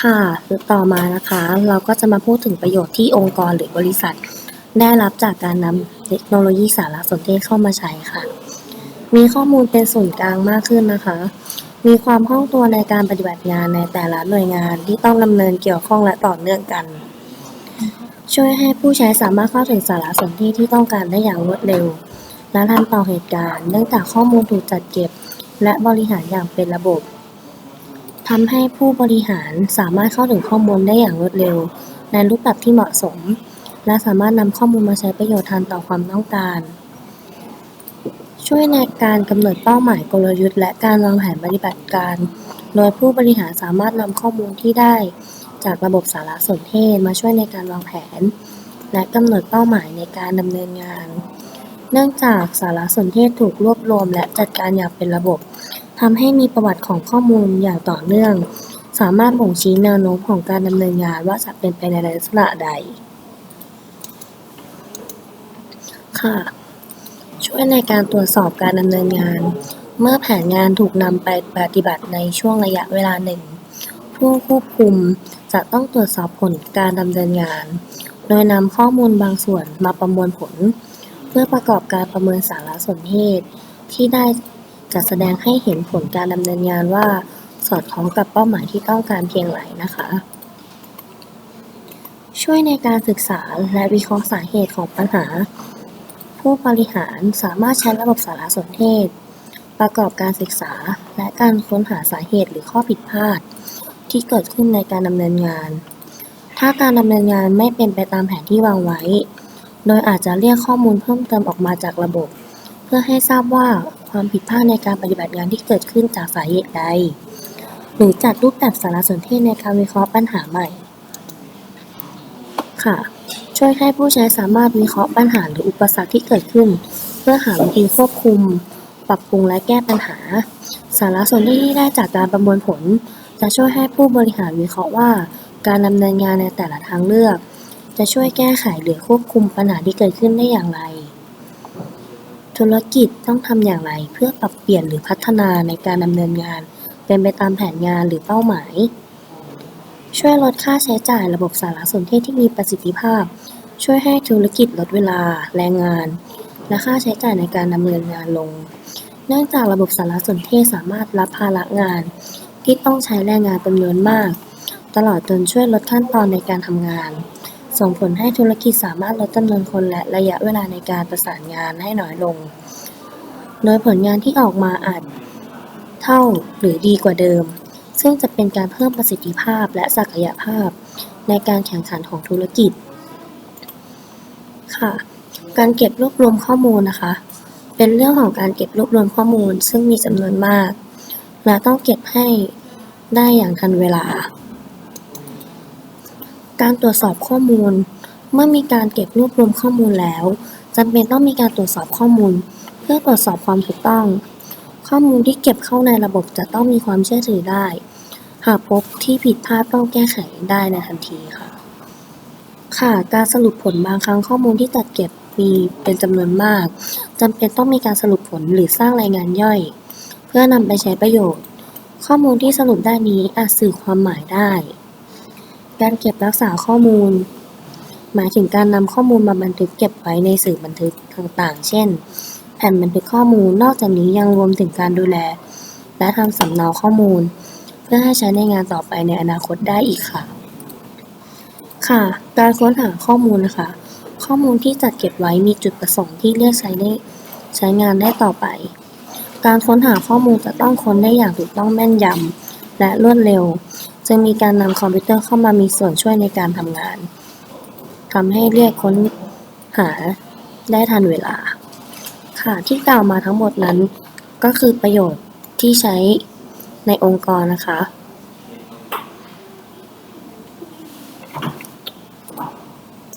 ค่ะต่อมานะคะ เราก็จะมาพูดถึงประโยชน์ที่องค์กรหรือบริษัท ได้รับจากการนำเทคโนโลยีสารสนเทศเข้ามาใช้ค่ะ มีข้อมูลเป็นศูนย์กลางมากขึ้นนะคะ มีความคล่องตัวในการปฏิบัติงานในแต่ละหน่วยงานที่ต้องดำเนินเกี่ยวข้องและต่อเนื่องกัน ช่วยให้ผู้ใช้สามารถเข้าถึงสารสนเทศที่ต้องการได้อย่างรวดเร็ว และทันต่อเหตุการณ์ เนื่องจากข้อมูลถูกจัดเก็บ และบริหารอย่างเป็นระบบ ทำให้ผู้บริหารสามารถเข้าถึงข้อมูลได้อย่างรวดเร็ว ในรูปแบบที่เหมาะสม และสามารถนำข้อมูลมาใช้ประโยชน์ทันต่อความต้องการ ช่วยในการกำหนดเป้าหมายกลยุทธ์และการวางแผนปฏิบัติการ โดยผู้บริหารสามารถนำข้อมูลที่ได้ จากระบบสารสนเทศมาช่วยในการวางแผน และกำหนดเป้าหมายในการดำเนินงาน เนื่องจากสารสนเทศถูกรวบรวมและจัดการอย่างเป็นระบบ ทำให้มีประวัติของข้อมูลอย่างต่อเนื่อง สามารถบ่งชี้แนวโน้มของการดำเนินงานว่าจะเป็นไปในลักษณะใด ค่ะ ช่วยในการตรวจสอบการดำเนินงาน เมื่อแผนงานถูกนำไปปฏิบัติในช่วงระยะเวลาหนึ่ง ผู้ควบคุมจะต้องตรวจสอบผลการดำเนินงาน โดยนำข้อมูลบางส่วนมาประมวลผล เพื่อประกอบการประเมินสารสนเทศที่ได้ จะแสดงให้เห็นผลการดำเนินงานว่า สอดคล้องกับเป้าหมายที่ต้องการเพียงไรนะคะ ช่วยในการศึกษาและวิเคราะห์สาเหตุของปัญหา ผู้บริหารสามารถใช้ระบบสารสนเทศ ประกอบการศึกษาและการค้นหาสาเหตุหรือข้อผิดพลาด ที่เกิดขึ้นในการดำเนินงาน ถ้าการดำเนินงานไม่เป็นไปตามแผนที่วางไว้ โดยอาจจะเรียกข้อมูลเพิ่มเติมออกมาจากระบบ เพื่อให้ทราบว่า ความผิดพลาดในการปฏิบัติงานที่เกิดขึ้นจากสาเหตุใด หรือจัดรูปแบบสารสนเทศในการวิเคราะห์ปัญหาใหม่ ค่ะ ช่วยให้ผู้ใช้สามารถวิเคราะห์ปัญหาหรืออุปสรรคที่เกิดขึ้น เพื่อหาวิธีควบคุม ปรับปรุงและแก้ปัญหา สารสนเทศที่ได้จากการประมวลผล จะช่วยให้ผู้บริหารวิเคราะห์ว่า การดำเนินงานในแต่ละทางเลือก จะช่วยแก้ไขหรือควบคุมปัญหาที่เกิดขึ้นได้อย่างไร ธุรกิจต้องทำอย่างไรเพื่อปรับเปลี่ยนหรือพัฒนาในการดำเนินงาน เป็นไปตามแผนงานหรือเป้าหมาย ช่วยลดค่าใช้จ่ายระบบสารสนเทศที่มีประสิทธิภาพ ช่วยให้ธุรกิจลดเวลา แรงงาน และค่าใช้จ่ายในการดำเนินงานลง เนื่องจากระบบสารสนเทศสามารถรับภาระงาน ที่ต้องใช้แรงงานจำนวนมาก ตลอดจนช่วยลดขั้นตอนในการทำงาน ส่งผลให้ธุรกิจสามารถลดจำนวนคนและระยะเวลาในการประสานงานให้น้อยลง โดยผลงานที่ออกมาอาจเท่าหรือดีกว่าเดิม ซึ่งจะเป็นการเพิ่มประสิทธิภาพและศักยภาพในการแข่งขันของธุรกิจ ค่ะ การเก็บรวบรวมข้อมูลนะคะ เป็นเรื่องของการเก็บรวบรวมข้อมูล ซึ่งมีจำนวนมาก และต้องเก็บให้ได้อย่างทันเวลา การตรวจสอบข้อมูล เมื่อมีการเก็บรวบรวมข้อมูลแล้วจำเป็นต้องมีการตรวจสอบข้อมูล เพื่อตรวจสอบความถูกต้อง ข้อมูลที่เก็บเข้าในระบบจะต้องมีความเชื่อถือได้ หากพบที่ผิดพลาดต้องแก้ไขได้ในทันทีค่ะ ค่ะการสรุปผลบางครั้งข้อมูลที่จัดเก็บมีเป็นจำนวนมากจำเป็นต้องมีการสรุปผลหรือสร้างรายงานย่อย เพื่อนำไปใช้ประโยชน์ ข้อมูลที่สรุปได้นี้อาจสื่อความหมายได้ การเก็บรักษาข้อมูล หมายถึงการนำข้อมูลมาบันทึกเก็บไว้ในสื่อบันทึกต่างๆ เช่น แผ่นบันทึกข้อมูล นอกจากนี้ยังรวมถึงการดูแล และทำสำเนาข้อมูล เพื่อให้ใช้ในงานต่อไปในอนาคตได้อีกค่ะ ค่ะ การค้นหาข้อมูลนะคะ ข้อมูลที่จัดเก็บไว้มีจุดประสงค์ที่เรียกใช้ได้ใช้งานได้ต่อไป การค้นหาข้อมูลจะต้องค้นได้อย่างถูกต้องแม่นยำและรวดเร็ว จึงมีการนำคอมพิวเตอร์เข้ามามีส่วนช่วยในการทำงานทำให้เรียกค้นหาได้ทันเวลา ค่ะที่กล่าวมาทั้งหมดนั้นก็คือประโยชน์ที่ใช้ในองค์กรนะคะ